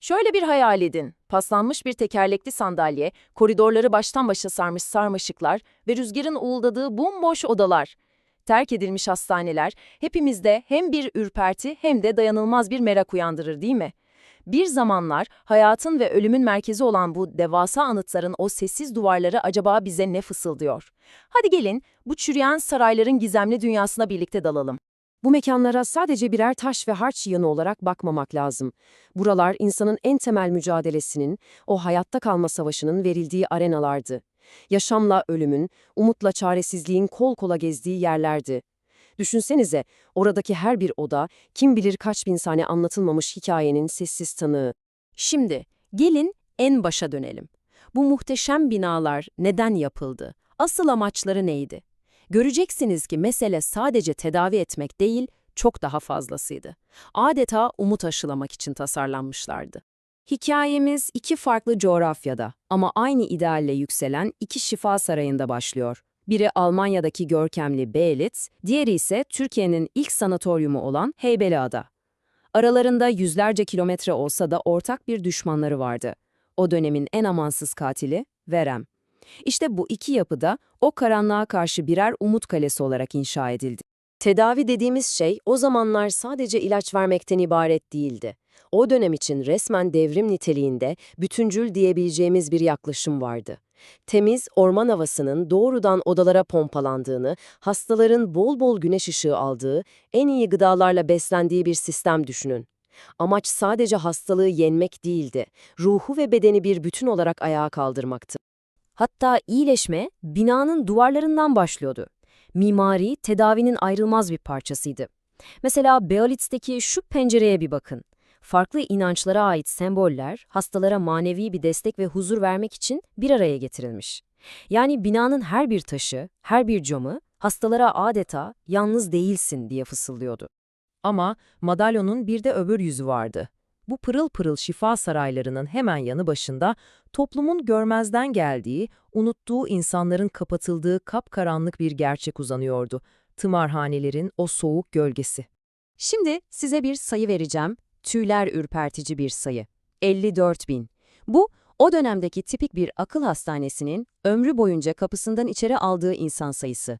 Şöyle bir hayal edin. Paslanmış bir tekerlekli sandalye, koridorları baştan başa sarmış sarmaşıklar ve rüzgarın uğuldadığı bomboş odalar. Terk edilmiş hastaneler hepimizde hem bir ürperti hem de dayanılmaz bir merak uyandırır değil mi? Bir zamanlar hayatın ve ölümün merkezi olan bu devasa anıtların o sessiz duvarları acaba bize ne fısıldıyor? Hadi gelin bu çürüyen sarayların gizemli dünyasına birlikte dalalım. Bu mekanlara sadece birer taş ve harç yığını olarak bakmamak lazım. Buralar insanın en temel mücadelesinin, o hayatta kalma savaşının verildiği arenalardı. Yaşamla ölümün, umutla çaresizliğin kol kola gezdiği yerlerdi. Düşünsenize, oradaki her bir oda, kim bilir kaç bin sene anlatılmamış hikayenin sessiz tanığı. Şimdi gelin en başa dönelim. Bu muhteşem binalar neden yapıldı? Asıl amaçları neydi? Göreceksiniz ki mesele sadece tedavi etmek değil, çok daha fazlasıydı. Adeta umut aşılamak için tasarlanmışlardı. Hikayemiz iki farklı coğrafyada ama aynı idealle yükselen iki şifa sarayında başlıyor. Biri Almanya'daki görkemli Belitz, diğeri ise Türkiye'nin ilk sanatoryumu olan Heybeliada. Aralarında yüzlerce kilometre olsa da ortak bir düşmanları vardı. O dönemin en amansız katili Verem. İşte bu iki yapıda o karanlığa karşı birer umut kalesi olarak inşa edildi. Tedavi dediğimiz şey o zamanlar sadece ilaç vermekten ibaret değildi. O dönem için resmen devrim niteliğinde bütüncül diyebileceğimiz bir yaklaşım vardı. Temiz orman havasının doğrudan odalara pompalandığını, hastaların bol bol güneş ışığı aldığı, en iyi gıdalarla beslendiği bir sistem düşünün. Amaç sadece hastalığı yenmek değildi, ruhu ve bedeni bir bütün olarak ayağa kaldırmaktı. Hatta iyileşme binanın duvarlarından başlıyordu. Mimari tedavinin ayrılmaz bir parçasıydı. Mesela Beolitz'teki şu pencereye bir bakın. Farklı inançlara ait semboller hastalara manevi bir destek ve huzur vermek için bir araya getirilmiş. Yani binanın her bir taşı, her bir camı hastalara adeta yalnız değilsin diye fısıldıyordu. Ama madalyonun bir de öbür yüzü vardı. Bu pırıl pırıl şifa saraylarının hemen yanı başında toplumun görmezden geldiği, unuttuğu insanların kapatıldığı kapkaranlık bir gerçek uzanıyordu. Tımarhanelerin o soğuk gölgesi. Şimdi size bir sayı vereceğim. Tüyler ürpertici bir sayı. 54 bin. Bu, o dönemdeki tipik bir akıl hastanesinin ömrü boyunca kapısından içeri aldığı insan sayısı.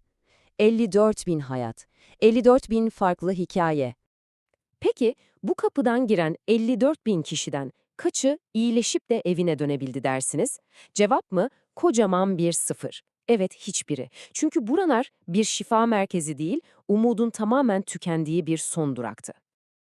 54 bin hayat. 54 bin farklı hikaye. Peki, bu kapıdan giren 54 bin kişiden kaçı iyileşip de evine dönebildi dersiniz? Cevap mı? Kocaman bir sıfır. Evet, hiçbiri. Çünkü buralar bir şifa merkezi değil, umudun tamamen tükendiği bir son duraktı.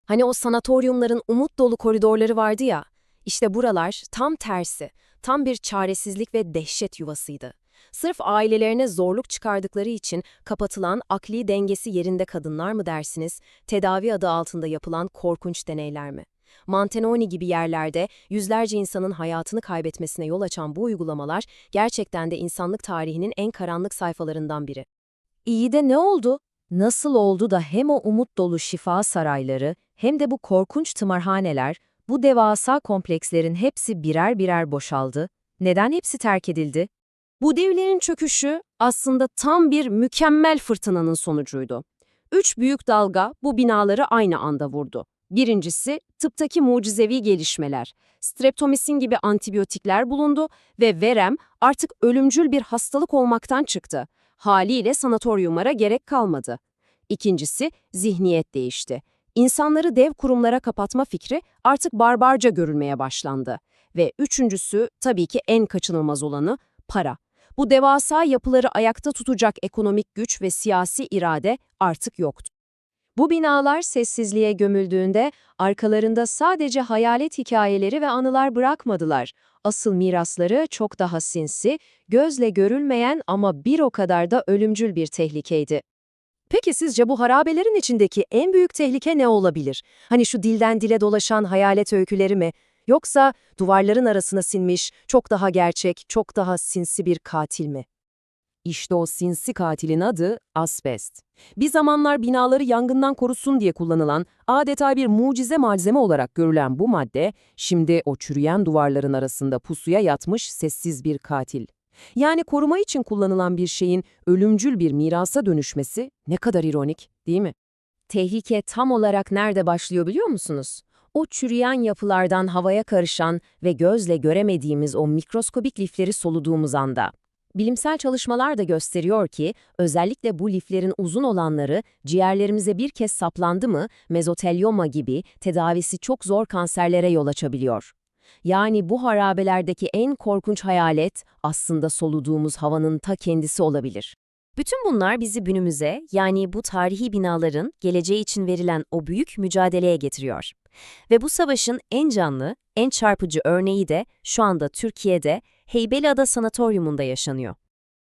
Hani o sanatoryumların umut dolu koridorları vardı ya, işte buralar tam tersi, tam bir çaresizlik ve dehşet yuvasıydı. Sırf ailelerine zorluk çıkardıkları için kapatılan akli dengesi yerinde kadınlar mı dersiniz, tedavi adı altında yapılan korkunç deneyler mi? Mantenoni gibi yerlerde yüzlerce insanın hayatını kaybetmesine yol açan bu uygulamalar gerçekten de insanlık tarihinin en karanlık sayfalarından biri. İyi de ne oldu? Nasıl oldu da hem o umut dolu şifa sarayları hem de bu korkunç tımarhaneler, bu devasa komplekslerin hepsi birer birer boşaldı? Neden hepsi terk edildi? Bu devlerin çöküşü aslında tam bir mükemmel fırtınanın sonucuydu. Üç büyük dalga bu binaları aynı anda vurdu. Birincisi, tıptaki mucizevi gelişmeler. Streptomisin gibi antibiyotikler bulundu ve verem artık ölümcül bir hastalık olmaktan çıktı. Haliyle sanatoryumlara gerek kalmadı. İkincisi, zihniyet değişti. İnsanları dev kurumlara kapatma fikri artık barbarca görülmeye başlandı. Ve üçüncüsü, tabii ki en kaçınılmaz olanı, para. Bu devasa yapıları ayakta tutacak ekonomik güç ve siyasi irade artık yoktu. Bu binalar sessizliğe gömüldüğünde arkalarında sadece hayalet hikayeleri ve anılar bırakmadılar. Asıl mirasları çok daha sinsi, gözle görülmeyen ama bir o kadar da ölümcül bir tehlikeydi. Peki sizce bu harabelerin içindeki en büyük tehlike ne olabilir? Hani şu dilden dile dolaşan hayalet öyküleri mi? Yoksa duvarların arasına sinmiş, çok daha gerçek, çok daha sinsi bir katil mi? İşte o sinsi katilin adı asbest. Bir zamanlar binaları yangından korusun diye kullanılan, adeta bir mucize malzeme olarak görülen bu madde, şimdi o çürüyen duvarların arasında pusuya yatmış sessiz bir katil. Yani koruma için kullanılan bir şeyin ölümcül bir mirasa dönüşmesi ne kadar ironik, değil mi? Tehlike tam olarak nerede başlıyor biliyor musunuz? O çürüyen yapılardan havaya karışan ve gözle göremediğimiz o mikroskobik lifleri soluduğumuz anda. Bilimsel çalışmalar da gösteriyor ki özellikle bu liflerin uzun olanları ciğerlerimize bir kez saplandı mı mezotelyoma gibi tedavisi çok zor kanserlere yol açabiliyor. Yani bu harabelerdeki en korkunç hayalet aslında soluduğumuz havanın ta kendisi olabilir. Bütün bunlar bizi günümüze, yani bu tarihi binaların geleceği için verilen o büyük mücadeleye getiriyor. Ve bu savaşın en canlı, en çarpıcı örneği de şu anda Türkiye'de Heybeliada Sanatoryumunda yaşanıyor.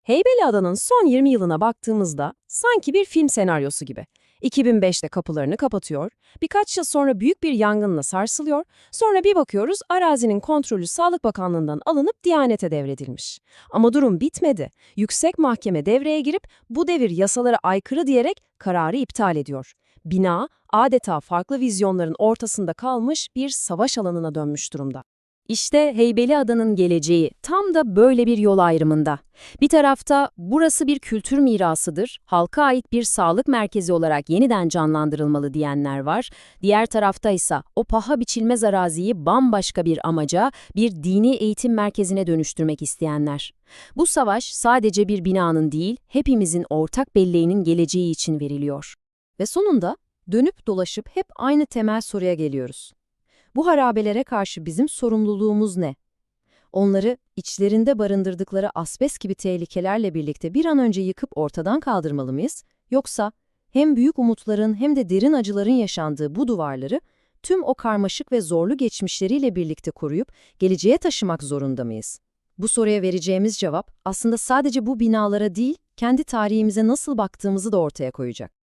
Heybeliada'nın son 20 yılına baktığımızda sanki bir film senaryosu gibi. 2005'te kapılarını kapatıyor, birkaç yıl sonra büyük bir yangınla sarsılıyor, sonra bir bakıyoruz arazinin kontrolü Sağlık Bakanlığı'ndan alınıp Diyanet'e devredilmiş. Ama durum bitmedi. Yüksek Mahkeme devreye girip bu devir yasalara aykırı diyerek kararı iptal ediyor. Bina adeta farklı vizyonların ortasında kalmış bir savaş alanına dönmüş durumda. İşte Heybeliada'nın geleceği tam da böyle bir yol ayrımında. Bir tarafta burası bir kültür mirasıdır, halka ait bir sağlık merkezi olarak yeniden canlandırılmalı diyenler var. Diğer tarafta ise o paha biçilmez araziyi bambaşka bir amaca, bir dini eğitim merkezine dönüştürmek isteyenler. Bu savaş sadece bir binanın değil, hepimizin ortak belleğinin geleceği için veriliyor. Ve sonunda dönüp dolaşıp hep aynı temel soruya geliyoruz. Bu harabelere karşı bizim sorumluluğumuz ne? Onları içlerinde barındırdıkları asbest gibi tehlikelerle birlikte bir an önce yıkıp ortadan kaldırmalı mıyız? Yoksa hem büyük umutların hem de derin acıların yaşandığı bu duvarları tüm o karmaşık ve zorlu geçmişleriyle birlikte koruyup geleceğe taşımak zorunda mıyız? Bu soruya vereceğimiz cevap aslında sadece bu binalara değil, kendi tarihimize nasıl baktığımızı da ortaya koyacak.